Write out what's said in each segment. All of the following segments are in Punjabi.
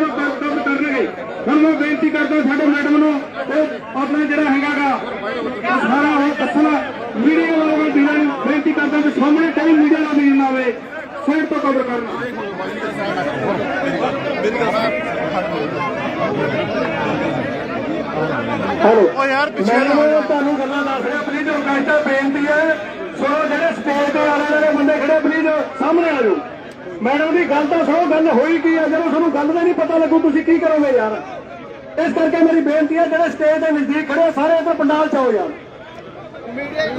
ਤੋਂ ਕੰਮ ਕੰਮ ਕਰਨਗੇ। ਹੁਣ ਮੈਂ ਬੇਨਤੀ ਕਰਦਾ ਸਾਡੇ ਮੈਡਮ ਨੂੰ ਉਹ ਆਪਣਾ ਜਿਹੜਾ ਹੈਗਾਗਾ ਉਹ ਸਾਰਾ ਉਹ ਦੱਸਣਾ ਮੀਡੀਆ ਵਾਲਿਆਂ ਨੂੰ ਬੇਨਤੀ ਕਰਦਾ ਕਿ ਸਾਹਮਣੇ ਕੋਈ ਮੀਡੀਆ ਨਾ ਆਵੇ ਸਾਈਡ ਤੋਂ ਕਵਰ ਕਰਨਾ। ਹੈਲੋ। ਓ ਯਾਰ ਪਿੱਛੇ ਤੁਹਾਨੂੰ ਗੱਲਾਂ ਦੱਸ ਰਿਹਾ ਪਲੀਜ਼ ਰਿਕਵੈਸਟ ਬੇਨਤੀ ਹੈ ਸੁਣੋ ਜਿਹੜੇ ਸਟੇਜ ਤੇ ਆਲੇ ਜਿਹੜੇ ਬੰਦੇ ਖੜੇ ਪਲੀਜ਼ ਸਾਹਮਣੇ ਆ ਜਾਓ। ਮੈਡਮ ਦੀ ਗੱਲ ਤਾਂ ਸੁਣੋ ਗੱਲ ਹੋਈ ਕੀ ਆ? ਜਦੋਂ ਤੁਹਾਨੂੰ ਗੱਲ ਦਾ ਨਹੀਂ ਪਤਾ ਲੱਗੂ ਤੁਸੀਂ ਕੀ ਕਰੋਗੇ ਯਾਰ? ਇਸ ਕਰਕੇ ਮੇਰੀ ਬੇਨਤੀ ਹੈ ਜਿਹੜੇ ਸਟੇਜ ਦੇ ਨਜ਼ਦੀਕ ਖੜੇ ਸਾਰੇ ਇੱਧਰ ਪੰਡਾਲ ਚ ਆਓ ਯਾਰ।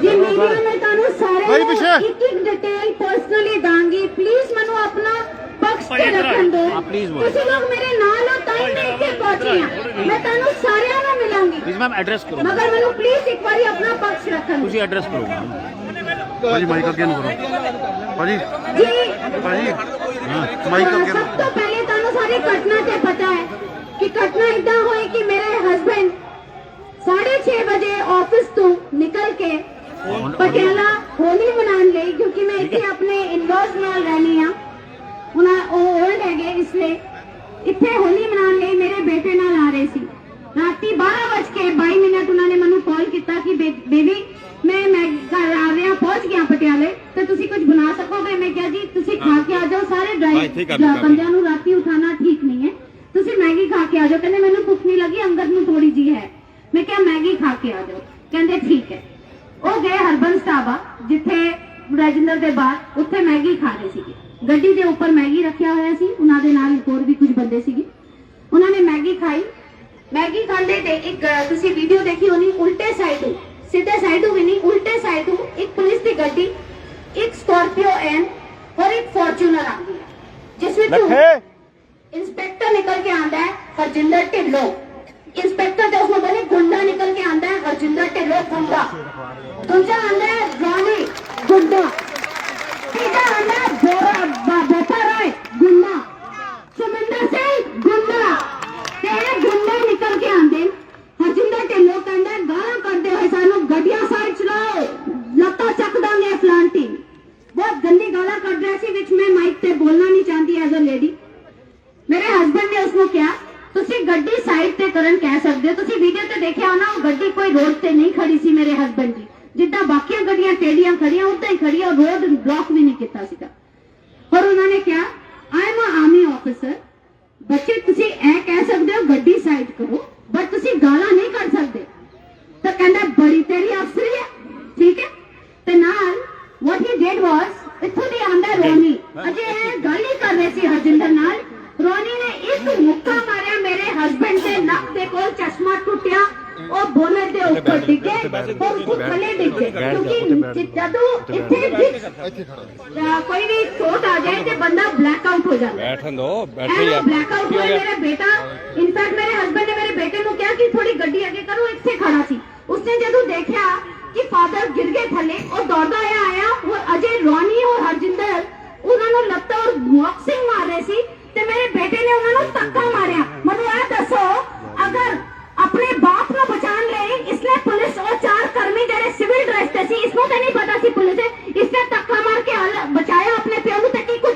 ਜੀ ਮੀਡੀਆ ਮੈਂ ਤੁਹਾਨੂੰ ਸਾਰੇ ਇੱਕ ਇੱਕ ਡਿਟੇਲ ਪਰਸਨਲੀ ਦਾਂਗੀ। ਪਲੀਜ਼ ਮੈਨੂੰ ਆਪਣਾ ਪੱਖ ਤੇ ਰੱਖਣ ਦਿਓ। ਤੁਸੀਂ ਲੋਕ ਮੇਰੇ ਨਾਲ ਹੋ ਤਾਂ ਹੀ ਮੈਂ ਇੱਥੇ ਪਹੁੰਚੀ ਹਾਂ। ਮੈਂ ਤੁਹਾਨੂੰ ਸਾਰਿਆਂ ਨੂੰ ਮਿਲਾਂਗੀ। ਪਲੀਜ਼ ਮੈਮ ਐਡਰੈਸ ਕਰੋ। ਮਗਰ ਮੈਨੂੰ ਪਲੀਜ਼ ਇੱਕ ਵਾਰੀ ਆਪਣਾ ਪੱਖ ਰੱਖਣ ਤੁਸੀਂ ਐਡਰੈਸ ਕਰੋ ਭਾਜੀ ਮਾਈਕ ਅੱਗੇ ਨੂੰ ਕਰੋ। ਭਾਜੀ ਭਾਜੀ ਮਾਈਕ ਅੱਗੇ ਸਭ ਤੋਂ ਪਹਿਲੇ ਤੁਹਾਨੂੰ ਸਾਰੀ ਘਟਨਾ ਤੇ ਪਤਾ ਹੈ ਕਿ ਘਟਨਾ ਇਦਾਂ ਹੋਈ ਕਿ ਮੇਰੇ ਹਸਬੰਡ 6:30 ਵਜੇ ਆਫਿਸ ਤੋਂ ਨਿਕਲ ਕੇ ਪਟਿਆਲਾ ਹੋਲੀ ਮਨਾਉਣ ਲਈ ਕਿਉਂਕਿ ਮੈਂ ਇੱਥੇ ਆਪਣੇ ਇਨਲੋਸ ਨਾਲ ਰਹਿਣੀ ਆ ਉਹਨਾਂ ਉਹ 올ਡ ਹੈਗੇ ਇਸ ਲਈ। ਇੱਥੇ ਹੋਲੀ ਮਨਾਉਣ ਲਈ ਮੇਰੇ ਬੇਟੇ ਨਾਲ ਆ ਰਹੇ ਸੀ। ਰਾਤੀ 12:22 ਮਿੰਟ ਉਹਨਾਂ ਨੇ ਮੈਨੂੰ ਕਾਲ ਕੀਤਾ ਕਿ ਬੇਬੀ ਮੈਂ ਮੈਂ ਘਰ ਆ ਰਿਹਾ ਪਹੁੰਚ ਗਿਆ ਪਟਿਆਲੇ ਤੇ ਤੁਸੀਂ ਕੁਝ ਬਣਾ ਸਕੋਗੇ? ਮੈਂ ਕਿਹਾ ਜੀ ਤੁਸੀਂ ਖਾ ਕੇ ਆ ਜਾਓ ਸਾਰੇ ਡਰਾਈਵ ਬੰਦਿਆਂ ਨੂੰ ਰਾਤੀ ਉਠਾਣਾ ਠੀਕ ਨਹੀਂ ਹੈ। ਤੁਸੀਂ ਮੈਗੀ ਖਾ ਕੇ ਆ ਜਾਓ ਕਹਿੰਦੇ ਮੈਨੂੰ ਭੁੱਖ ਨਹੀਂ ਲੱਗੀ ਅੰਦਰ ਨੂੰ ਥੋੜੀ ਜੀ ਹੈ। ਮੈਂ ਕਿਹਾ ਮੈਗੀ ਖਾ ਕੇ ਆ ਜਾਓ। ਕਹਿੰਦੇ ਠੀਕ ਹੈ। ਉਹ ਗਏ ਹਰਬੰਸ ਢਾਬਾ ਜਿੱਥੇ ਰਾਜਿੰਦਰ ਦੇ ਬਾਹਰ ਉੱਥੇ ਮੈਗੀ ਖਾ ਰਹੇ ਸੀਗੇ। ਗੱਡੀ ਦੇ ਉੱਪਰ ਮੈਗੀ ਰੱਖਿਆ ਹੋਇਆ ਸੀ ਉਹਨਾਂ ਦੇ ਨਾਲ ਹੋਰ ਵੀ ਕੁਝ ਬੰਦੇ ਸੀਗੇ। ਉਹਨਾਂ ਨੇ ਮੈਗੀ ਖਾਈ। ਮੈਗੀ ਖਾਂਦੇ ਤੇ ਇੱਕ ਤੁਸੀਂ ਵੀਡੀਓ ਦੇਖੀ ਹੋਣੀ ਉਲਟੇ ਸਾਈਡ ਤੋਂ ਸਿੱਧੇ ਸਾਈਡ ਤੋਂ ਵੀ ਨਹੀਂ ਉਲਟੇ ਸਾਈਡ ਤੋਂ ਇੱਕ ਪੁਲਿਸ ਦੀ ਗੱਡੀ ਇੱਕ ਸਕਾਰਪੀਓ ਐਨ ਔਰ ਇੱਕ ਫੋਰਚੂਨਰ ਆ ਗਈ ਹੈ, ਜਿਸ ਵਿੱਚ ਇੰਸਪੈਕਟਰ ਨਿਕਲ ਕੇ ਆਂਦਾ ਹੈ ਹਰਜਿੰਦਰ ਢਿੱਲੋਂ। ਇੰਸਪੈਕਟਰ ਤੇ ਉਸ ਨੂੰ ਬਣੇ ਗੁੰਡਾ ਨਿਕਲ ਕੇ ਆਂਦਾ ਹੈ ਹਰਜਿੰਦਰ ਢਿੱਲੋਂ ਗੁੰਡਾ। ਦੂਜਾ ਆਂਦਾ ਹੈ ਰਾਣੀ ਗੁੰਡਾ ਤੀਜਾ ਆਂਦਾ ਹੈ ਬੋਰਾ ਬਾ- ਬੋਪਾ ਰਾਏ ਗੁੰਡਾ ਸੁਮਿੰਦਰ ਸਿੰਘ ਗੁੰਡਾ ਤੇ ਇਹ ਗੁੰਡੇ ਨਿਕਲ ਕੇ ਆਂਦੇ ਹਰਜਿੰਦਰ ਢਿੱਲੋਂ ਕਹਿੰਦਾ ਹੈ, ਗਾਲਾਂ ਕੱਢਦੇ ਹੋਏ ਸਾਨੂੰ ਗੱਡੀਆਂ ਸਾਈਡ ਚਲਾਓ ਲੱਤਾਂ ਚੱਕ ਦਾਂਗੇ ਫਲਾਂਟੀ ਬਹੁਤ ਗੰਦੀ ਗਾਲਾਂ ਕੱਢ ਰਿਹਾ ਸੀ ਵਿੱਚ ਮੈਂ ਮਾਈਕ ਤੇ ਬੋਲਣਾ ਨਹੀਂ ਚਾਹੁੰਦੀ ਐਜ਼ ਅ ਲੇਡੀ ਮੇਰੇ ਹਸਬੰਡ ਨੇ ਉਸਨੂੰ ਕਿਹਾ ਤੁਸੀਂ ਗੱਡੀ ਸਾਈਡ ਤੇ ਕਰਨ ਕਹਿ ਸਕਦੇ ਹੋ ਤੁਸੀਂ ਵੀਡੀਓ ਤੇ ਦੇਖਿਆ ਹੋਣਾ ਉਹ ਗੱਡੀ ਕੋਈ ਰੋਡ ਤੇ ਨਹੀਂ ਖੜੀ ਸੀ ਮੇਰੇ ਹਸਬੰਡ ਦੀ ਜਿੱਦਾਂ ਬਾਕੀਆਂ ਗੱਡੀਆਂ ਟੇਡੀਆਂ ਖੜੀਆਂ ਉਦਾਂ ਹੀ ਖੜੀ ਆ ਰੋਡ ਬਲੌਕ ਵੀ ਨਹੀਂ ਕੀਤਾ ਸੀਗਾ ਔਰ ਉਹਨਾਂ ਨੇ ਕਿਹਾ I am a army officer ਬੱਚੇ ਤੁਸੀਂ ਇਹ ਕਹਿ ਸਕਦੇ ਹੋ ਗੱਡੀ ਸਾਈਡ ਕਰੋ ਬਟ ਤੁਸੀਂ ਗਾਲਾਂ ਨਹੀਂ ਕੱਢ ਸਕਦੇ ਤਾਂ ਕਹਿੰਦਾ ਬੜੀ ਤੇਰੀ ਅਫਸਰੀ ਹੈ ਠੀਕ ਹੈ ਤੇ ਨਾਲ what he did was ਇੱਥੋਂ ਦੀ ਆਂਦਾ ਰੋਨੀ ਅਜੇ ਇਹ ਗੱਲ ਹੀ ਕਰ ਰਹੇ ਸੀ ਹਰਜਿੰਦਰ ਨਾਲ ਰੋਨੀ ਨੇ ਇੱਕ ਮੁੱਕਾ ਮਾਰਿਆ ਮੇਰੇ ਹਸਬੰਡ ਦੇ ਨੱਕ ਦੇ ਕੋਲ ਚਸ਼ਮਾ ਟੁੱਟਿਆ ਉਹ ਬੋਨਟ ਦੇ ਉੱਪਰ ਡਿੱਗੇ ਔਰ ਉਹ ਥੱਲੇ ਡਿੱਗੇ। ਕਿਉਂਕਿ ਜਦੋਂ ਇੱਥੇ ਕੋਈ ਵੀ ਚੋਟ ਆ ਜਾਏ ਤੇ ਬੰਦਾ ਬਲੈਕ ਆਊਟ ਹੋ ਜਾਂਦਾ। ਬੈਠਣ ਦੋ ਬੈਠੇ ਯਾਰ ਬਲੈਕ ਆਊਟ ਹੋਇਆ ਮੇਰਾ ਬੇਟਾ। ਇਨਫੈਕਟ ਮੇਰੇ ਹਸਬੰਡ ਨੇ ਮੇਰੇ ਬੇਟੇ ਨੂੰ ਕਿਹਾ ਕਿ ਥੋੜੀ ਗੱਡੀ ਅੱਗੇ ਕਰੋ ਇੱਥੇ ਖੜਾ ਸੀ। ਉਸਨੇ ਜਦੋਂ ਦੇਖਿਆ ਕਿ ਫਾਦਰ ਗਿਰ ਗਏ ਥੱਲੇ ਉਹ ਦੌੜਦਾ ਆਇਆ ਆਇਆ ਔਰ ਅਜੇ ਰੋਨੀ ਔਰ ਹਰਜਿੰਦਰ। ਉਹਨਾਂ ਨੂੰ ਲੱਤਾਂ ਔਰ ਬਾਕਸਿੰਗ ਮਾਰ ਰਹੇ ਸੀ ਤੇ ਮੇਰੇ ਬੇਟੇ ਨੇ ਉਹਨਾਂ ਨੂੰ ਧੱਕਾ ਮਾਰਿਆ। ਮੈਨੂੰ ਇਹ ਦੱਸੋ ਅਗਰ ਆਪਣੇ ਬਾਪ ਨੂੰ ਬਚਾਉਣ ਲਈ ਇਸਨੇ ਪੁਲਿਸ ਉਹ ਚਾਰ ਕਰਮੀ ਜਿਹੜੇ ਸਿਵਲ ਡਰੈਸ ਤੇ ਸੀ ਇਸਨੂੰ ਤਾਂ ਨਹੀਂ ਪਤਾ ਸੀ ਪੁਲਿਸ ਹੈ ਇਸਨੇ ਧੱਕਾ ਮਾਰ ਕੇ ਹਲ- ਬਚਾਇਆ ਆਪਣੇ ਪਿਓ ਨੂੰ ਤੇ ਕੀ ਕੁਝ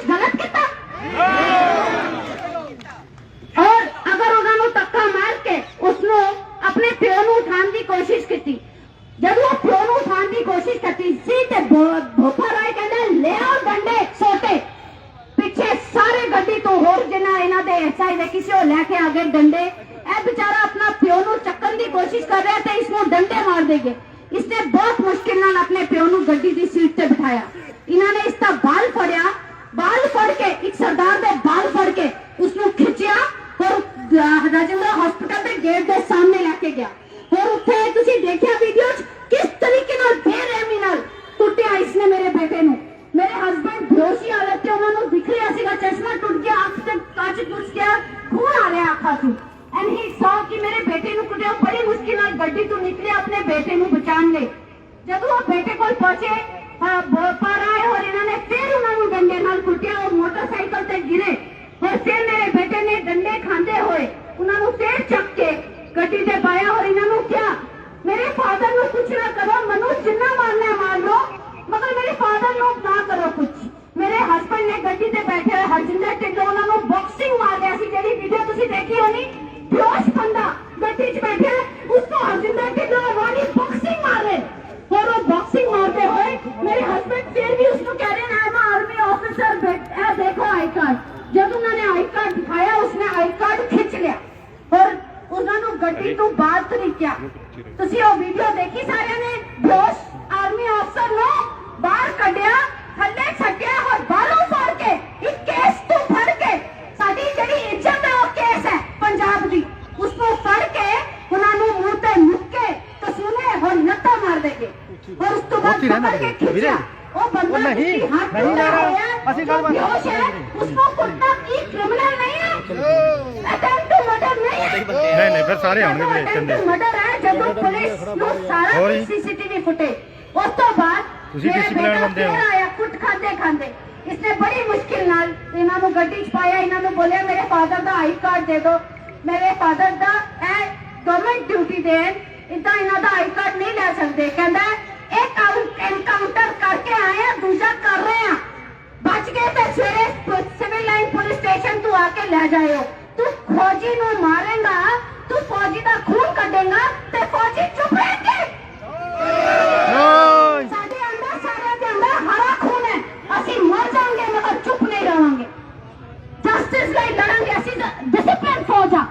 ਹੋਇਆ, ਅਸੀਂ ਗੱਲ ਜੋ ਬੇਹੋਸ਼ ਹੈ। ਉਸ ਨੂੰ ਕੁੱਟਣਾ ਕੀ ਕ੍ਰਿਮੀਨਲ ਨਹੀਂ ਹੈ। ਅਟੈਂਪਟ ਟੂ ਮਰਡਰ ਨਹੀਂ ਹੈ। ਨਹੀਂ ਨਹੀਂ ਫਿਰ ਸਾਰੇ ਆਉਣਗੇ ਵੀਰੇ ਚੰਦੇ ਮਰਡਰ ਹੈ। ਜਦੋਂ ਪੁਲਿਸ ਨੂੰ ਸਾਰਾ? ਸੀਸੀਟੀਵੀ ਫੁਟੇ ਉਸ ਤੋਂ ਬਾਅਦ ਤੁਸੀਂ discipline ਬੇਟਾ ਬੰਦੇ ਹੋ। ਆਇਆ ਕੁੱਟ ਖਾਂਦੇ ਖਾਂਦੇ। ਇਸਨੇ ਬੜੀ ਮੁਸ਼ਕਿਲ ਨਾਲ ਇਹਨਾਂ ਨੂੰ ਗੱਡੀ 'ਚ ਪਾਇਆ ਇਹਨਾਂ ਨੂੰ ਬੋਲਿਆ ਮੇਰੇ ਫਾਦਰ ਦਾ ਆਈ ਕਾਰਡ ਦੇ ਦਿਓ। ਮੇਰੇ ਫਾਦਰ ਦਾ ਇਹ ਗਵਰਨਮੈਂਟ ਡਿਊਟੀ ਦੇਣ ਇਦਾਂ ਇਹਨਾਂ ਦਾ ਆਈ ਕਾਰਡ ਨਹੀਂ ਲੈ ਸਕਦੇ। ਕਹਿੰਦਾ ਐਨਕਾਊਂਟਰ ਕਰਕੇ ਆਏ ਆ, ਦੂਜਾ ਕਰ ਰਹੇ ਆ। ਬਚ ਗਏ ਤੇ ਸਵੇਰੇ ਸਿਵਲ ਲਾਈਨ ਪੁਲਿਸ ਸਟੇਸ਼ਨ ਤੋਂ ਆ ਕੇ ਲੈ ਜਾਇਓ। ਤੂੰ ਫੌਜੀ ਨੂੰ ਮਾਰੇਗਾ, ਤੂੰ ਫੌਜੀ ਦਾ ਖੂਨ ਕੱਢੇਗਾ ਤੇ ਫੌਜੀ ਚੁੱਪ ਰਹਿਣਗੇ ਓਏ ਸਾਡੇ ਅੰਦਰ ਸਾਰਿਆਂ ਦੇ ਅੰਦਰ ਹਰਾ ਖੂਨ ਹੈ ਅਸੀਂ ਮਰ ਜਾਵਾਂਗੇ ਮਗਰ ਚੁੱਪ ਨਹੀਂ ਰਵਾਂਗੇ ਜਸਟਿਸ ਲਈ ਲੜਾਂਗੇ ਅਸੀਂ ਡਿਸਪਲਿਨ ਫੌਜ ਆ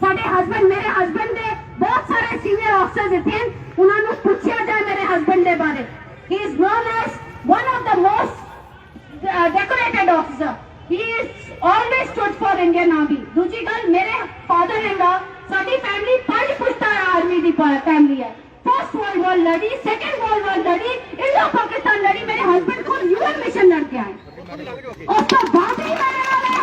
ਸਾਡੇ ਹਸਬੰਡ ਮੇਰੇ ਹਸਬੰਡ ਦੇ ਬਹੁਤ ਸਾਰੇ ਸੀਨੀਅਰ ਅਫਸਰਸ ਇੱਥੇ ਹਨ ਉਹਨਾਂ ਨੂੰ ਪੁੱਛਿਆ ਜਾਏ ਮੇਰੇ ਹਸਬੰਡ ਦੇ ਬਾਰੇ he is known as one of the most decorated officer he is always stood for Indian army ਦੂਜੀ ਗੱਲ ਮੇਰੇ ਫਾਦਰ ਇਨ ਲਾ ਸਾਡੀ ਫੈਮਿਲੀ ਪੰਜ ਪੁਸ਼ਤਾ ਆਰਮੀ ਦੀ ਫੈਮਿਲੀ ਹੈ ਫਸਟ ਵਰਲਡ ਵਾਰ ਲੜੀ ਸੈਕੰਡ ਵਰਲਡ ਵਾਰ ਲੜੀ ਇੰਡੋ ਪਾਕਿਸਤਾਨ ਲੜੀ ਮੇਰੇ ਹਸਬੰਡ ਕੋਲ ਯੂਐਨ ਮਿਸ਼ਨ ਲੜ ਕੇ ਆਏ ਉਸ ਤੋਂ ਬਾਅਦ ਹੀ ਮੇਰੇ ਨਾਲ ਇਹ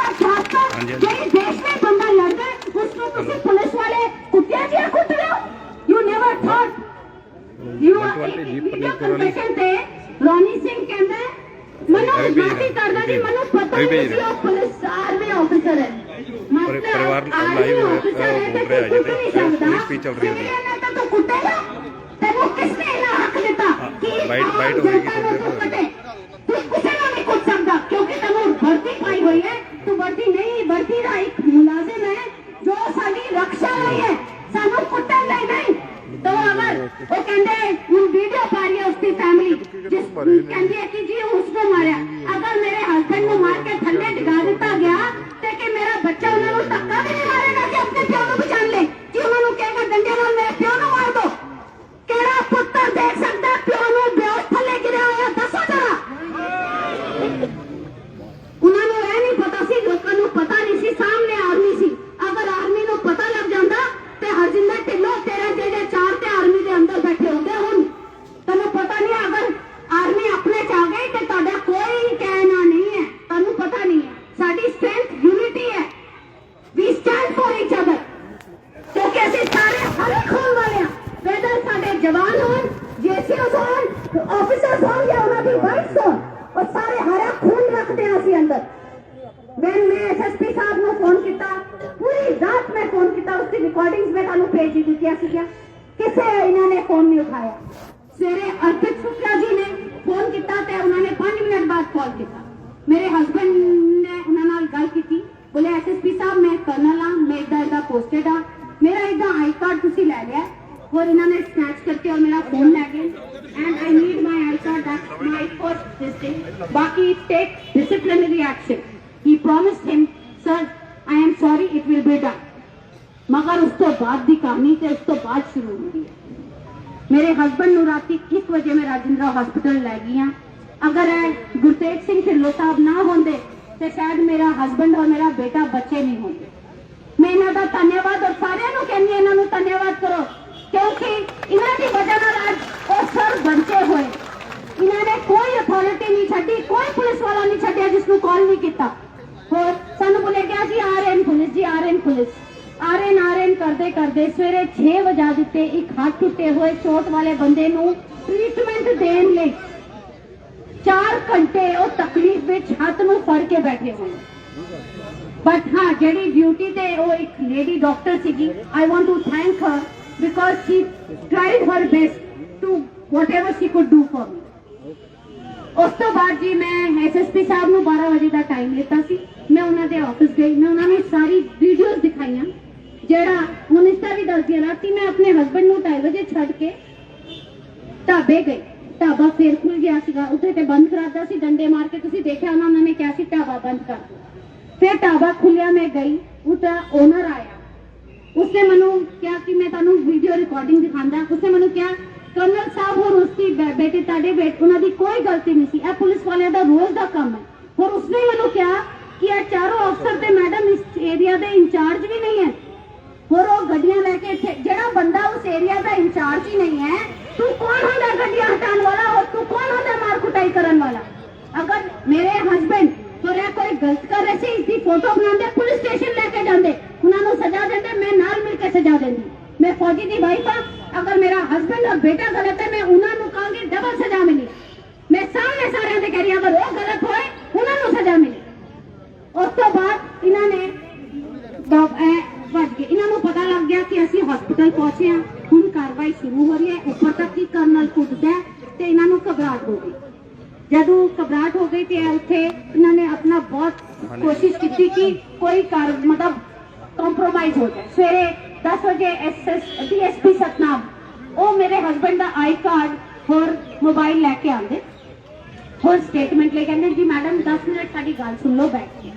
ਹਾਂਜੀ, ਹਾਂਜੀ। ਦੇਸ਼ ਵਿੱਚ ਬੰਦਾ ਲੜਦਾ ਹੈ, ਉਸ ਨੂੰ ਤੁਸੀਂ ਪੁਲਿਸ ਵਾਲੇ ਕੁੱਤਿਆਂ ਜਿਹਾ ਕੁੱਟ ਰਹੇ ਹੋ you never thought you are video compassion ਤੇ ਰੋਨੀ ਸਿੰਘ ਕਹਿੰਦਾ ਹੈ, ਮੈਨੂੰ ਅਭੀ ਭੇਜ ਮਾਫੀ ਰਿਹਾ, ਕਰਦਾ ਜੀ ਅਭੀ ਮੈਨੂੰ ਪਤਾ ਅਭੀ ਨਹੀਂ ਭੇਜ ਸੀ ਰਿਹਾ। ਉਹ ਪੁਲਿਸ ਆਰਮੀ ਆਫੀਸਰ ਹੈ ਮਤਲਬ ਪਰਿਵਾਰ army live ਹੋਇਆ, officer ਹੈ ਉਹ ਤੇ ਬੋਲ ਰਿਹਾ ਤੂੰ ਅਜੇ ਕੁੱਟ ਤੇ, ਨਹੀਂ ਸਕਦਾ। ਇਹ speech ਚੱਲ ਰਹੀ ਹੈ। civilian ਹੈ ਤਾਂ ਤੂੰ ਕੁੱਟੇਗਾ ਤੈਨੂੰ ਕਿਸਨੇ ਇਹਨਾਂ ਹੱਕ ਦਿੱਤਾ ਕਿ ਬਾਈਟ- ਆਮ ਬਾਈਟ ਹੋਏਗੀ ਜਨਤਾ ਨੂੰ ਥੋੜ੍ਹੀ ਤੂੰ ਦੇਰ ਕੁੱਟੇ ਕਿਸੇ ਇਹਨਾਂ ਨੇ ਫੋਨ ਨਹੀਂ ਉਠਾਇਆ ਸਵੇਰੇ ਅਰਪਿਤ ਸ਼ੁਕਲਾ ਜੀ ਨੇ ਫੋਨ ਕੀਤਾ ਤੇ ਉਹਨਾਂ ਨੇ 5 ਮਿੰਟ ਬਾਅਦ ਕਾਲ ਕੀਤਾ ਮੇਰੇ ਹਸਬੰਡ ਨੇ ਉਹਨਾਂ ਨਾਲ ਗੱਲ ਕੀਤੀ ਬੋਲੇ ਐਸਐਸਪੀ ਸਾਹਿਬ ਮੈਂ ਕਰਨਲ ਆ ਮੈਂ ਇਦਾਂ ਇਦਾਂ ਪੋਸਟਡ ਆ ਮੇਰਾ ਇਦਾਂ ਆਈ ਕਾਰਡ ਤੁਸੀਂ ਲੈ ਲਿਆ ਔਰ ਇਹਨਾਂ ਨੇ ਸਨੈਚ ਕਰਕੇ ਔਰ ਮੇਰਾ ਫੋਨ ਲੈ ਗਏ and I need my I card that my first this thing ਬਾਕੀ take disciplinary action he promised him, sir, i am sorry, it will be done. ਮਗਰ ਉਸ ਤੋਂ ਬਾਅਦ ਦੀ ਕਹਾਣੀ ਤੇ ਉਸ ਤੋਂ ਬਾਅਦ ਸ਼ੁਰੂ ਹੁੰਦੀ ਹੈ ਮੇਰੇ ਹਸਬੰਡ ਨੂੰ ਰਾਤੀ 1 ਵਜੇ ਮੈਂ ਰਾਜਿੰਦਰਾ ਹਸਪੀਟਲ ਲੈ ਗਈ ਹਾਂ। ਅਗਰ ਇਹ ਗੁਰਤੇਜ ਸਿੰਘ ਢਿੱਲੋਂ ਸਾਹਿਬ ਨਾ ਹੁੰਦੇ, ਤੇ ਸ਼ਾਇਦ ਮੇਰਾ ਹਸਬੰਡ ਔਰ ਮੇਰਾ ਬੇਟਾ ਬੱਚੇ ਨਹੀਂ ਹੁੰਦੇ। ਮੈਂ ਇਹਨਾਂ ਦਾ ਧੰਨਵਾਦ ਔਰ ਸਾਰਿਆਂ ਨੂੰ ਕਹਿੰਦੀ ਇਹਨਾਂ ਨੂੰ ਧੰਨਵਾਦ ਕਰੋ। ਕਿਉਂਕਿ ਇਹਨਾਂ ਦੀ ਵਜ੍ਹਾ ਨਾਲ ਅੱਜ ਉਹ ਸਰ ਬਚੇ ਹੋਏ, ਇਹਨਾਂ ਨੇ ਕੋਈ ਅਥਾਰਟੀ ਨਹੀਂ ਛੱਡੀ, ਕੋਈ ਪੁਲਿਸ ਵਾਲਾ ਨਹੀਂ ਛੱਡਿਆ, ਜਿਸ ਨੂੰ ਕਾਲ ਨਹੀਂ ਕੀਤਾ। ਹੋਰ ਸਾਨੂੰ ਬੋਲੇ ਗਿਆ ਜੀ, ਆਰ ਐਨ ਪੁਲਿਸ ਜੀ, R N police. RN RN ਕਰਦੇ ਕਰਦੇ ਸਵੇਰੇ 6 ਵਜਾ ਦਿੱਤੇ, ਇੱਕ ਹੱਥ ਟੁੱਟੇ ਹੋਏ ਚੋਟ ਵਾਲੇ ਬੰਦੇ ਨੂੰ ਟ੍ਰੀਟਮੈਂਟ ਦੇਣ ਲਈ। 4 ਘੰਟੇ ਉਹ ਤਕਲੀਫ ਵਿੱਚ ਹੱਥ ਨੂੰ ਫੜ ਕੇ ਬੈਠੇ ਹੋਏ। ਬਟ ਹਾਂ, ਜਿਹੜੀ ਡਿਊਟੀ ਤੇ ਉਹ ਇੱਕ ਲੇਡੀ ਡਾਕਟਰ ਸੀਗੀ I want to thank her because she tried her best to whatever she could do for me ਉਸ ਤੋਂ ਬਾਅਦ ਜੀ ਮੈਂ ਐਸਐਸਪੀ ਸਾਹਿਬ ਨੂੰ 12 ਵਜੇ ਦਾ ਟਾਈਮ ਲਿੱਤਾ ਸੀ। ਮੈਂ ਉਹਨਾਂ ਦੇ ਆਫਿਸ ਗਈ, ਮੈਂ ਉਹਨਾਂ ਨੂੰ ਸਾਰੀ ਵੀਡੀਓਜ਼ ਦਿਖਾਈਆਂ। ਜਿਹੜਾ ਹੁਣ ਇਸ ਦਾ ਵੀ ਦੱਸਦੀ ਹਾਂ ਰਾਤੀ ਮੈਂ ਆਪਣੇ ਹਸਬੰਡ ਨੂੰ 2:30 ਵਜੇ ਛੱਡ ਕੇ ਢਾਬੇ ਗਈ। ਢਾਬਾ ਫੇਰ ਖੁੱਲ ਗਿਆ ਸੀਗਾ। ਉੱਥੇ ਤੇ ਬੰਦ ਕਰਾਤਾ ਸੀ, ਡੰਡੇ ਮਾਰ ਕੇ ਤੁਸੀਂ ਦੇਖਿਆ ਉਹਨਾਂ ਨੇ ਕਿਹਾ ਸੀ ਢਾਬਾ ਬੰਦ ਕਰ ਦਿਓ। ਫਿਰ ਢਾਬਾ ਖੁੱਲਿਆ ਮੈਂ ਗਈ ਉਹਦਾ ਓਨਰ ਆਇਆ। ਉਸਨੇ ਮੈਨੂੰ ਕਿਹਾ ਕਿ ਮੈਂ ਤੁਹਾਨੂੰ ਵੀਡੀਓ ਰਿਕਾਰਡਿੰਗ ਦਿਖਾਉਂਦਾ। ਉਸਨੇ ਮੈਨੂੰ ਕਿਹਾ, ਕਰਨਲ ਸਾਹਿਬ, ਹੋਰ ਉਸਦੀ ਬੇਟੇ ਤੁਹਾਡੇ ਬੇਟ ਉਹਨਾਂ ਦੀ ਕੋਈ ਗਲਤੀ ਨਹੀਂ ਸੀ। ਇਹ ਪੁਲਿਸ ਵਾਲਿਆਂ ਦਾ ਰੋਜ਼ ਦਾ ਕੰਮ ਹੈ। ਹੋਰ ਉਸਨੇ ਮੈਨੂੰ ਕਿਹਾ ਕਿ ਇਹ ਚਾਰੋਂ ਅਫਸਰ ਤੇ ਮੈਡਮ ਇਸ ਏਰੀਆ ਦੇ ਇੰਚਾਰਜ ਵੀ ਨਹੀਂ ਹੈ। ਹੋਰ ਉਹ ਗੱਡੀਆਂ ਲੈ ਕੇ ਇੱਥੇ, ਜਿਹੜਾ ਬੰਦਾ ਉਸ ਏਰੀਆ ਦਾ ਇੰਚਾਰਜ ਹੀ ਨਹੀਂ ਹੈ, ਤੂੰ ਕੌਣ ਹੁੰਦਾ ਗੱਡੀਆਂ ਹਟਾਉਣ ਵਾਲਾ? ਔਰ ਤੂੰ ਕੌਣ ਹੁੰਦਾ ਮਾਰ ਕੁਟਾਈ ਕਰਨ ਵਾਲਾ? ਅਗਰ ਮੇਰੇ ਹਸਬੰਡ ਤੁਰਿਆ ਕੋਈ ਗਲਤ ਕਰ ਰਹੇ ਸੀ ਇਸ ਦੀ ਫੋਟੋ ਬਣਾਉਂਦੇ ਪੁਲਿਸ ਸਟੇਸ਼ਨ ਲੈ ਕੇ ਜਾਂਦੇ, ਉਹਨਾਂ ਨੂੰ ਸਜ਼ਾ ਦਿੰਦੇ, ਮੈਂ ਨਾਲ ਮਿਲ ਕੇ ਸਜ਼ਾ ਦਿੰਦੀ। ਮੈਂ ਫੌਜੀ ਦੀ ਵਾਈਫ ਆ ਅਗਰ ਮੇਰਾ ਹਸਬੰਡ ਔਰ ਬੇਟਾ ਗਲਤ ਹੈ ਮੈਂ ਉਹਨਾਂ ਨੂੰ ਕਹਾਂਗੀ ਡਬਲ ਸਜ਼ਾ ਮਿਲੀ ਮੈਂ ਸਾਹਮਣੇ ਸਾਰਿਆਂ ਦੇ ਕਹਿ ਰਹੀ ਹਾਂ, ਅਗਰ ਉਹ ਗਲਤ ਹੋਏ ਉਹਨਾਂ ਨੂੰ ਸਜ਼ਾ ਮਿਲੇ ਉਸ ਤੋਂ ਬਾਅਦ ਇਹਨਾਂ ਨੇ ਡਾ- ਐ ਵੱਜ ਗਏ ਇਹਨਾਂ ਨੂੰ ਪਤਾ ਲੱਗ ਗਿਆ ਕਿ ਅਸੀਂ ਹਸਪੀਟਲ ਪਹੁੰਚੇ ਹਾਂ ਹੁਣ ਕਾਰਵਾਈ ਸ਼ੁਰੂ ਹੋ ਰਹੀ ਹੈ ਉੱਪਰ ਤੱਕ ਹੀ ਕਰਨਲ ਕੁੱਟਦਾ ਹੈ ਤੇ ਇਹਨਾਂ ਨੂੰ ਘਬਰਾਹਟ ਹੋ ਗਈ ਜਦੋਂ ਘਬਰਾਹਟ ਹੋ ਗਈ ਤੇ ਇਹ ਉੱਥੇ ਇਹਨਾਂ ਨੇ ਆਪਣਾ ਬਹੁਤ ਕੋਸ਼ਿਸ਼ ਕੀਤੀ ਕਿ ਕੋਈ ਕਾਰ ਮਤਲਬ ਕੰਪਰੋਮਾਈਜ਼ ਹੋ ਜਾਏ। ਸਵੇਰੇ 10 ਵਜੇ ਐਸਐਸ ਡੀਐਸਪੀ ਸਤਨਾਮ, ਉਹ ਮੇਰੇ ਹਸਬੰਡ ਦਾ ਆਈ ਕਾਰਡ ਹੋਰ ਮੋਬਾਈਲ ਲੈ ਕੇ ਆਂਦੇ ਹੋਰ ਸਟੇਟਮੈਂਟ ਲੈ ਕਹਿੰਦੇ ਜੀ ਮੈਡਮ 10 ਮਿੰਟ ਸਾਡੀ ਗੱਲ ਸੁਣ ਲਓ, ਬੈਠ ਕੇ।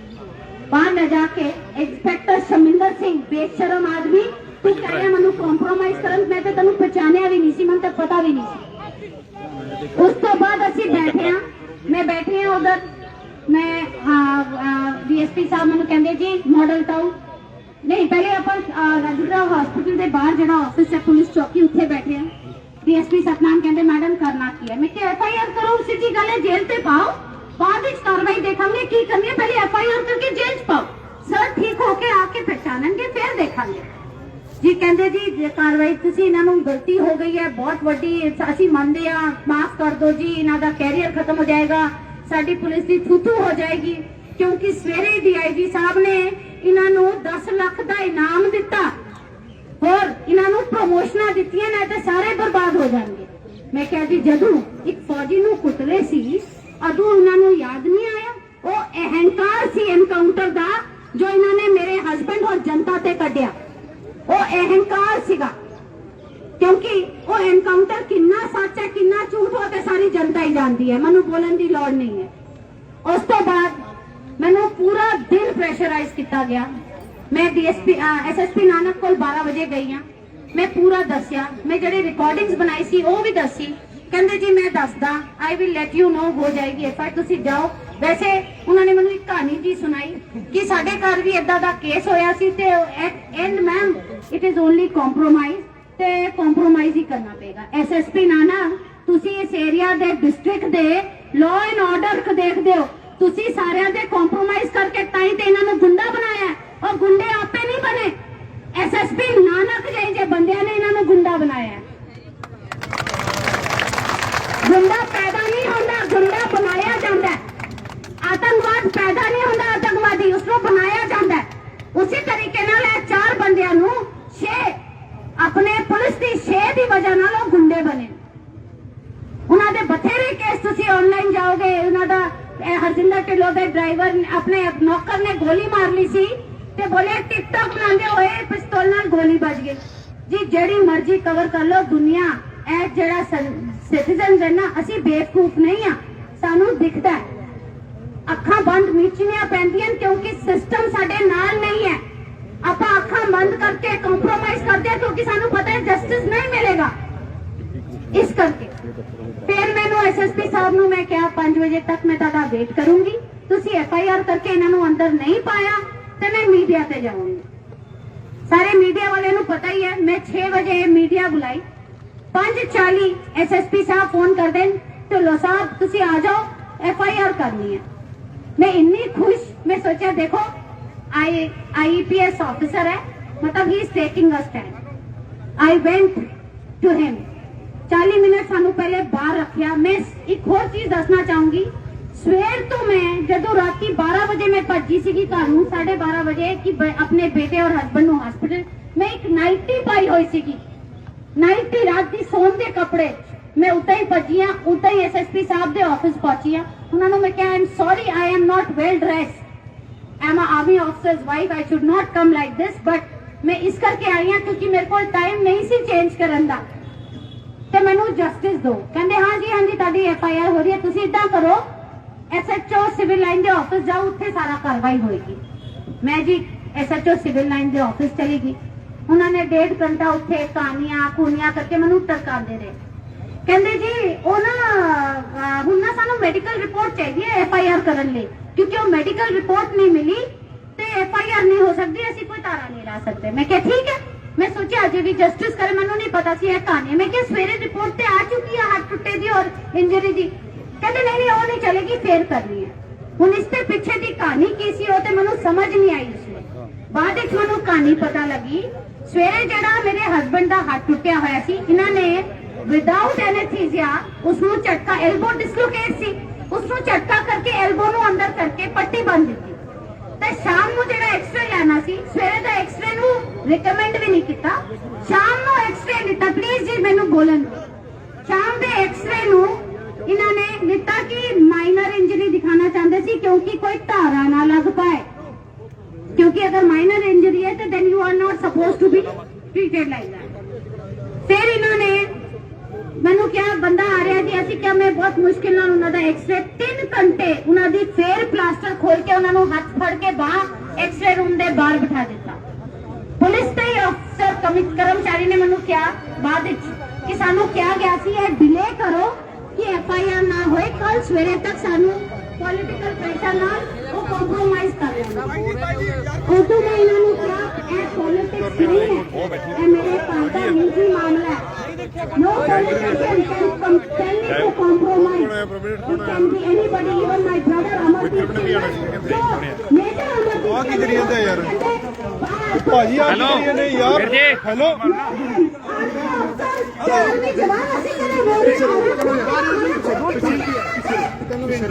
ਬਾਹਰ ਲੈ ਜਾ ਕੇ ਇੰਸਪੈਕਟਰ ਸ਼ਮਿੰਦਰ ਸਿੰਘ, ਬੇਸ਼ਰਮ ਆਦਮੀ, ਤੂੰ ਕਹਿ ਮੈਨੂੰ ਕੰਪਰੋਮਾਈਜ਼ ਕਰਨ, ਮੈਂ ਤਾਂ ਤੈਨੂੰ ਪਛਾਣਿਆ ਵੀ ਨਹੀਂ ਸੀ, ਮੈਨੂੰ ਤਾਂ ਪਤਾ ਵੀ ਨਹੀਂ ਸੀ। ਉਸ ਤੋਂ ਬਾਅਦ ਅਸੀਂ ਬੈਠੇ ਹਾਂ, ਮੈਂ ਬੈਠੇ ਆ ਉਧਰ, ਮੈਂ ਡੀਐਸਪੀ ਸਾਹਿਬ ਮੈਨੂੰ ਕਹਿੰਦੇ, ਜੀ ਮਾਡਲ ਟਾਊਨ ਨਹੀਂ, ਪਹਿਲੇ ਆਪਾਂ ਰਾਜੂਰਾ ਹਸਪੀਟਲ ਦੇ ਬਾਹਰ ਜਿਹੜਾ ਆਫਿਸ ਹੈ, ਪੁਲਿਸ ਚੌਕੀ, ਉੱਥੇ ਬੈਠੇ ਹਾਂ। ਡੀਐਸਪੀ ਸਤਨਾਮ ਕਹਿੰਦੇ, ਮੈਡਮ, ਕਰਨਾ ਕੀ ਹੈ? ਮੈਂ ਕਿਹਾ ਐਫਆਈਆਰ ਕਰੋ, ਸਿੱਧੀ ਗੱਲ ਹੈ, ਜੇਲ੍ਹ ਤੇ ਪਾਓ। ਬਾਅਦ ਵਿੱਚ ਕਾਰਵਾਈ ਦੇਖਾਂਗੇ, ਕੀ ਕਰਨੀ ਹੈ, ਪਹਿਲੇ ਐਫਆਈਆਰ ਕਰਕੇ ਜੇਲ੍ਹ 'ਚ ਪਾਓ। ਸਰ, ਠੀਕ ਹੋ ਕੇ ਆ ਕੇ ਪਛਾਣਨਗੇ, ਫਿਰ ਦੇਖਾਂਗੇ। ਜੀ, ਕਹਿੰਦੇ, ਜੀ ਕਾਰਵਾਈ ਤੁਸੀਂ ਇਹਨਾਂ ਨੂੰ ਗਲਤੀ ਹੋ ਗਈ ਹੈ, ਬਹੁਤ ਵੱਡੀ, ਅਸੀਂ ਮੰਨਦੇ ਆ ਮਾਫ ਕਰ ਦਿਓ ਜੀ, ਇਹਨਾਂ ਦਾ ਕੈਰੀਅਰ ਖਤਮ ਹੋ ਜਾਏਗਾ, ਸਾਡੀ ਪੁਲਿਸ ਦੀ ਥੂਥੂ ਹੋ ਜਾਏਗੀ, ਕਿਉਂਕਿ ਸਵੇਰੇ ਡੀਆਈਜੀ ਸਾਹਿਬ ਨੇ ਇਹਨਾਂ ਨੂੰ 10 ਲੱਖ ਦਾ ਇਨਾਮ ਦਿੱਤਾ। ਹੋਰ ਇਹਨਾਂ ਨੂੰ ਪ੍ਰਮੋਸ਼ਨਾਂ ਦਿੱਤੀਆਂ ਨੇ ਤੇ ਸਾਰੇ ਬਰਬਾਦ ਹੋ ਜਾਣਗੇ। ਮੈਂ ਕਿਹਾ ਜੀ, ਜਦੋਂ ਇੱਕ ਫੌਜੀ ਨੂੰ ਕੁੱਟਲੇ ਸੀ ਅਦੋਂ ਉਹਨਾਂ ਨੂੰ ਯਾਦ ਨਹੀਂ ਆਇਆ? ਉਹ ਅਹੰਕਾਰ ਸੀ ਐਨਕਾਊਂਟਰ ਦਾ, ਜੋ ਇਹਨਾਂ ਨੇ ਮੇਰੇ ਹਸਬੰਡ ਔਰ ਜਨਤਾ ਤੇ ਕੱਢਿਆ। ਉਹ ਅਹੰਕਾਰ ਸੀਗਾ। ਕਿਉਂਕਿ ਉਹ ਐਨਕਾਊਂਟਰ ਕਿੰਨਾ ਸੱਚ ਹੈ, ਕਿੰਨਾ ਝੂਠ ਹੋ ਤੇ ਸਾਰੀ ਜਨਤਾ ਹੀ ਜਾਣਦੀ ਹੈ। ਮੈਨੂੰ ਬੋਲਣ ਦੀ ਲੋੜ ਨਹੀਂ ਹੈ। ਉਸ ਤੋਂ ਬਾਅਦ ਮੈਨੂੰ ਪੂਰਾ ਦਿਨ ਪ੍ਰੈਸ਼ਰਾਈਜ਼ ਕੀਤਾ ਗਿਆ। ਮੈਂ ਡੀਐਸਪੀ ਐਸਐਸਪੀ ਨਾਨਕ ਕੋਲ 12 ਵਜੇ ਗਈ ਹਾਂ। ਮੈਂ ਪੂਰਾ ਦੱਸਿਆ। ਮੈਂ ਜਿਹੜੇ ਰਿਕਾਰਡਿੰਗਸ ਬਣਾਈ ਸੀ, ਉਹ ਵੀ ਦੱਸੀ। ਕਹਿੰਦੇ ਜੀ, ਮੈਂ ਦੱਸਦਾ। I will let you know ਹੋ ਜਾਏਗੀ। ਐਫਆਈ ਤੁਸੀਂ ਜਾਓ। ਵੈਸੇ ਉਹਨਾਂ ਨੇ ਮੈਨੂੰ ਇੱਕ ਕਹਾਣੀ ਜੀ ਸੁਣਾਈ ਕਿ ਸਾਡੇ ਘਰ ਵੀ ਇਦਾਂ ਦਾ ਕੇਸ ਹੋਇਆ ਸੀ ਤੇ and ma'am it is only compromise ਤੇ ਕੰਪਰੋਮਾਈਜ਼ ਹੀ ਕਰਨਾ ਪਏਗਾ। ਐਸਐਸਪੀ ਨਾਨਾ, ਤੁਸੀਂ ਇਸ ਏਰੀਆ ਦੇ ਡਿਸਟ੍ਰਿਕਟ ਦੇ ਲਾਅ ਐਂਡ ਆਰਡਰ ਦੇਖਦੇ ਹੋ। ਤੁਸੀਂ ਸਾਰਿਆਂ ਦੇ ਕੰਪਰੋਮਾਈਜ਼ ਕਰਕੇ ਤਾਂ ਹੀ ਤੇ ਇਹਨਾਂ ਨੂੰ ਗੁੰਡਾ ਬਣਾਇਆ ਔਰ ਗੁੰਡੇ ਆਪੇ ਨਹੀਂ ਬਣੇ। ਐਸਐਸਪੀ ਨਾਨਕ ਜਿਹੇ ਜੇ ਬੰਦਿਆਂ ਨੇ ਇਹਨਾਂ ਨੂੰ ਗੁੰਡਾ ਬਣਾਇਆ ਗੁੰਡਾ ਪੈਦਾ ਨਹੀਂ ਹੁੰਦਾ, ਗੁੰਡਾ ਬਣਾਇਆ ਜਾਂਦਾ ਆਤੰਕਵਾਦ ਪੈਦਾ ਨਹੀਂ ਹੁੰਦਾ ਆਤੰਕਵਾਦੀ ਉਸ ਨੂੰ ਬਣਾਇਆ ਜਾਂਦਾ ਉਸੇ ਤਰੀਕੇ ਨਾਲ ਇਹ ਚਾਰ ਬੰਦਿਆਂ ਨੂੰ ਛੇ, ਆਪਣੇ ਪੁਲਿਸ ਦੀ ਛੇ ਦੀ ਵਜ੍ਹਾ ਨਾਲ ਉਹ ਗੁੰਡੇ ਬਣੇ। ਉਹਨਾਂ ਦੇ ਬਥੇਰੇ ਕੇਸ ਤੁਸੀਂ ਆਨਲਾਈਨ ਜਾਓਗੇ, ਉਹਨਾਂ ਦਾ ਹਰਜਿੰਦਰ ਢਿੱਲੋਂ ਦੇ ਡਰਾਈਵਰ ਆਪਣੇ ਨੌਕਰ ਨੇ ਗੋਲੀ ਮਾਰ ਲਈ ਸੀ ਤੇ ਬੋਲੇ ਟਿਕਟੌਕ ਬਣਾਉਂਦੇ ਹੋਏ ਪਿਸਤੌਲ ਨਾਲ ਗੋਲੀ ਵੱਜ ਗਈ ਜੀ ਜਿਹੜੀ ਮਰਜ਼ੀ ਕਵਰ ਕਰ ਲਓ ਦੁਨੀਆ ਇਹ ਜਿਹੜਾ ਸਿਟੀਜ਼ਨਸ ਹੈ ਨਾ ਅਸੀਂ ਬੇਵਕੂਫ ਨਹੀਂ ਆ ਸਾਨੂੰ ਦਿਖਦਾ ਅੱਖਾਂ ਬੰਦ ਮੀਚਣੀਆਂ ਪੈਂਦੀਆਂ ਕਿਉਂਕਿ ਸਿਸਟਮ ਸਾਡੇ ਨਾਲ ਨਹੀਂ ਹੈ ਆਪਾਂ ਅੱਖਾਂ ਬੰਦ ਕਰਕੇ ਕੰਪਰੋਮਾਈਜ਼ ਕਰਦੇ ਹਾਂ ਕਿਉਂਕਿ ਸਾਨੂੰ ਪਤਾ ਹੈ ਜਸਟਿਸ ਨਹੀਂ ਮਿਲੇਗਾ ਇਸ ਕਰਕੇ ਫਿਰ ਮੈਨੂੰ ਐਸਐਸਪੀ ਸਾਹਿਬ ਨੂੰ ਮੈਂ ਕਿਹਾ 5 ਵਜੇ ਤੱਕ ਮੈਂ ਤੁਹਾਡਾ ਵੇਟ ਕਰੂੰਗੀ। ਤੁਸੀਂ ਐਫਆਈਆਰ ਕਰਕੇ ਇਹਨਾਂ ਨੂੰ ਅੰਦਰ ਨਹੀਂ ਪਾਇਆ ਤੇ ਮੈਂ ਮੀਡੀਆ ਤੇ ਜਾਊਂਗੀ। ਸਾਰੇ ਮੀਡੀਆ ਵਾਲਿਆਂ ਨੂੰ ਪਤਾ ਹੀ ਹੈ, ਮੈਂ 6 ਵਜੇ ਮੀਡੀਆ ਬੁਲਾਈ। 5:40 ਐਸਐਸਪੀ ਸਾਹਿਬ ਫੋਨ ਕਰ ਦੇਣ ਢਿੱਲੋਂ ਸਾਹਿਬ, ਤੁਸੀਂ ਆ ਜਾਓ ਐਫਆਈਆਰ ਕਰਨੀ ਹੈ। ਮੈਂ ਇੰਨੀ ਖੁਸ਼, ਮੈਂ ਸੋਚਿਆ, ਦੇਖੋ, ਆਈ ਆਈਪੀਐਸ ਆਫੀਸਰ ਹੈ, ਮਤਲਬ he is taking a stand I went to him 40 minute ਸਾਨੂੰ ਪਹਿਲੇ ਬਾਹਰ ਰੱਖਿਆ ਮੈਂ ਇੱਕ ਹੋਰ ਚੀਜ਼ ਦੱਸਣਾ ਚਾਹੂੰਗੀ ਸਵੇਰ ਤੋਂ ਮੈਂ ਜਦੋਂ ਰਾਤੀ 12 ਵਜੇ ਮੈਂ ਭੱਜੀ ਸੀਗੀ ਘਰ ਨੂੰ 12:30 ਵਜੇ ਕਿ ਆਪਣੇ ਬੇਟੇ ਔਰ ਹਸਬੰਡ ਨੂੰ ਹਸਪੀਟਲ ਮੈਂ ਇੱਕ ਨਾਈਟੀ ਪਾਈ ਹੋਈ ਸੀਗੀ ਨਾਈਟੀ ਰਾਤ ਦੀ ਸੌਣ ਦੇ ਕੱਪੜੇ ਮੈਂ ਉੱਤੇ ਹੀ ਭੱਜੀ ਹਾਂ ਉੱਤੇ ਹੀ ਐਸਐਸਪੀ ਸਾਹਿਬ ਦੇ ਆਫਿਸ ਪਹੁੰਚੀ ਹਾਂ ਉਹਨਾਂ ਨੂੰ ਮੈਂ ਕਿਹਾ I'm sorry I am not well dressed I'm an army officer's wife. I should not come like this. But ਮੈਂ ਇਸ ਕਰਕੇ ਆਈ ਆ ਕਿਉਂਕਿ ਮੇਰੇ ਕੋਲ ਟਾਈਮ ਨਹੀਂ ਸੀ ਚੇਂਜ ਕਰਨ ਦਾ ਤੇ ਮੈਨੂੰ ਜਸਟਿਸ ਦਿਓ। ਕਹਿੰਦੇ ਹਾਂ ਜੀ ਹਾਂ ਜੀ ਤੁਹਾਡੀ ਐਫ ਆਈ ਆਰ ਹੋ ਰਹੀ ਹੈ। ਤੁਸੀਂ ਇਦਾਂ ਕਰੋ ਐਸਐਚਓ ਸਿਵਲ ਲਾਈਨ ਦੇ ਆਫਿਸ ਜਾਓ, ਉੱਥੇ ਸਾਰਾ ਕਾਰਵਾਈ ਹੋਏਗੀ। ਮੈਂ ਜੀ ਐਸਐਚਓ ਸਿਵਲ ਲਾਈਨ ਦੇ ਆਫਿਸ ਚਲੀ ਗਈ। ਉਹਨਾਂ ਨੇ ਡੇਢ ਘੰਟਾ ਉੱਥੇ ਕਹਾਣੀਆਂ ਕੂਨੀਆਂ ਕਰਕੇ ਮੈਨੂੰ ਟਰਕਾਉਂਦੇ ਰਹੇ। ਕਹਿੰਦੇ ਜੀ, ਉਹ ਨਾ ਹੁਣ ਨਾ ਸਾਨੂੰ ਮੈਡੀਕਲ ਰਿਪੋਰਟ ਚਾਹੀਦੀ ਹੈ ਐਫ ਆਈ ਆਰ ਕਰਨ ਲਈ, ਕਿਉਂਕਿ ਉਹ ਮੈਡੀਕਲ ਰਿਪੋਰਟ ਨਹੀਂ ਮਿਲੀ ਤੇ ਐਫ ਆਈ ਆਰ ਨਹੀਂ ਹੋ ਸਕਦੀ, ਅਸੀਂ ਕੋਈ ਤਾਰਾ ਨਹੀਂ ਲਾ ਸਕਦੇ। ਮੈਂ ਕਿਹਾ, ਠੀਕ ਹੈ। ਮੈਂ ਸੋਚਿਆ, ਅਜੇ ਵੀ ਜਸਟਿਸ ਕਰੇ, ਮੈਨੂੰ ਨਹੀਂ ਪਤਾ ਸੀ ਇਹ ਕਹਾਣੀ। ਮੈਂ ਕਿਹਾ, ਸਵੇਰੇ ਰਿਪੋਰਟ ਤੇ ਆ ਚੁੱਕੀ ਹੈ ਹੱਥ ਟੁੱਟੇ ਦੀ ਔਰ ਇੰਜਰੀ ਦੀ। ਕਹਿੰਦੇ, ਨਹੀਂ ਨਹੀਂ, ਉਹ ਨਹੀਂ ਚਲੇਗੀ, ਫੇਰ ਕਰਨੀ ਹੈ। ਹੁਣ ਇਸ ਤੇ ਪਿੱਛੇ ਦੀ ਕਹਾਣੀ ਕੀ ਸੀ, ਉਹ ਤੇ ਮੈਨੂੰ ਸਮਝ ਨਹੀਂ ਆਈ ਉਸ ਵੇਲੇ ਬਾਅਦ ਵਿੱਚ ਮੈਨੂੰ ਕਹਾਣੀ ਪਤਾ ਲੱਗੀ। ਸਵੇਰੇ ਜਿਹੜਾ ਮੇਰੇ ਹਸਬੰਡ ਦਾ ਹੱਥ ਟੁੱਟਿਆ ਹੋਇਆ ਸੀ, ਇਹਨਾਂ ਨੇ ਵਿਦਆਊਟ ਐਨੈਸਥੀਸੀਆ ਉਸ ਨੂੰ ਝਟਕਾ ਐਲਬੋ ਡਿਸਲੋਕੇਟ ਸੀ। ਉਸ ਨੂੰ ਝਟਕਾ ਕਰਕੇ ਐਲਬੋ ਨੂੰ ਅੰਦਰ ਕਰਕੇ ਪੱਟੀ ਬੰਨ ਦਿੱਤੀ। ਤੇ ਸ਼ਾਮ ਨੂੰ ਜਿਹੜਾ ਐਕਸਰੇ ਲੈਣਾ ਸੀ, ਸਵੇਰੇ ਦਾ ਐਕਸਰੇ ਨੂੰ ਰეკਮੈਂਡ ਵੀ ਨਹੀਂ ਕੀਤਾ। ਸ਼ਾਮ ਨੂੰ ਐਕਸਰੇ ਲਿੱਤਾ ਪਲੀਜ਼ ਜੀ ਮੈਨੂੰ ਬੋਲਣ ਦੇ ਐਕਸਰੇ ਨੂੰ ਇਹਨਾਂ ਨੇ ਲਿੱਤਾ ਕਿ ਮਾਈਨਰ ਇੰਜਰੀ ਦਿਖਾਣਾ ਚਾਹੁੰਦੇ ਸੀ ਕਿਉਂਕਿ ਕੋਈ ਧਾਰਾ ਨਾ ਲੱਗ ਪਾਏ। ਕਿਉਂਕਿ ਅਗਰ ਮਾਈਨਰ ਇੰਜਰੀ ਹੈ ਤਾਂ then you are not supposed to be treated like that ਫਿਰ ਇਹਨਾਂ ਨੇ ਮੈਨੂੰ ਕਿਹਾ, ਬੰਦਾ ਆ ਰਿਹਾ ਜੀ, ਅਸੀਂ ਕਿਹਾ, ਮੈਂ ਬਹੁਤ ਮੁਸ਼ਕਿਲ ਨਾਲ ਉਹਨਾਂ ਦਾ ਐਕਸਰੇ 3 ਘੰਟੇ ਉਹਨਾਂ ਦੀ ਫੇਰ ਪਲਾਸਟਰ ਖੋਲ ਕੇ ਉਹਨਾਂ ਨੂੰ ਹੱਥ ਫੜ ਕੇ ਬਾਹਰ ਐਕਸਰੇ ਰੂਮ ਦੇ ਬਾਹਰ ਬਿਠਾ ਦਿੱਤਾ। ਪੁਲਿਸ ਦੇ ਅਫਸਰ ਕਰਮਚਾਰੀ ਨੇ ਮੈਨੂੰ ਕਿਹਾ, ਬਾਅਦ ਵਿੱਚ ਕਿ ਸਾਨੂੰ ਕਿਹਾ ਗਿਆ ਸੀ ਇਹ ਡਿਲੇ ਕਰੋ ਕਿ ਐਫ ਆਈ ਆਰ ਨਾ ਹੋਏ। ਕੱਲ ਸਵੇਰੇ ਤੱਕ ਸਾਨੂੰ ਪੋਲਿਟੀਕਲ ਪ੍ਰੈਸ਼ਰ ਨਾਲ ਉਹ ਕੰਪਰੋਮਾਈਜ਼ ਕਰ ਲੈਣਗੇ। ਉਦੋਂ ਮੈਂ ਇਹਨਾਂ ਨੂੰ ਕਿਹਾ ਇਹ ਪੋਲਿਟਿਕਸ ਨਹੀਂ ਹੈ। ਇਹ ਮੇਰੇ ਘਰ ਦਾ ਨਿੱਜੀ ਮਾਮਲਾ ਹੈ। No politician can com- tell me to compromise. It can be anybody, even my brother Amardeep Singh. So, Major Amardeep ਆਹ ਕੀ ਕਰੀ ਜਾਂਦੇ ਯਾਰ? Singh- ਭਾਜੀ ਆ ਕੀ ਨੇ ਯਾਰ ਹੈਲੋ ਆਰਮੀ ਜਵਾਨ ਅਸੀਂ ਕਦੇ ਬੋਲ ਰਹੇ ਹਾਂ।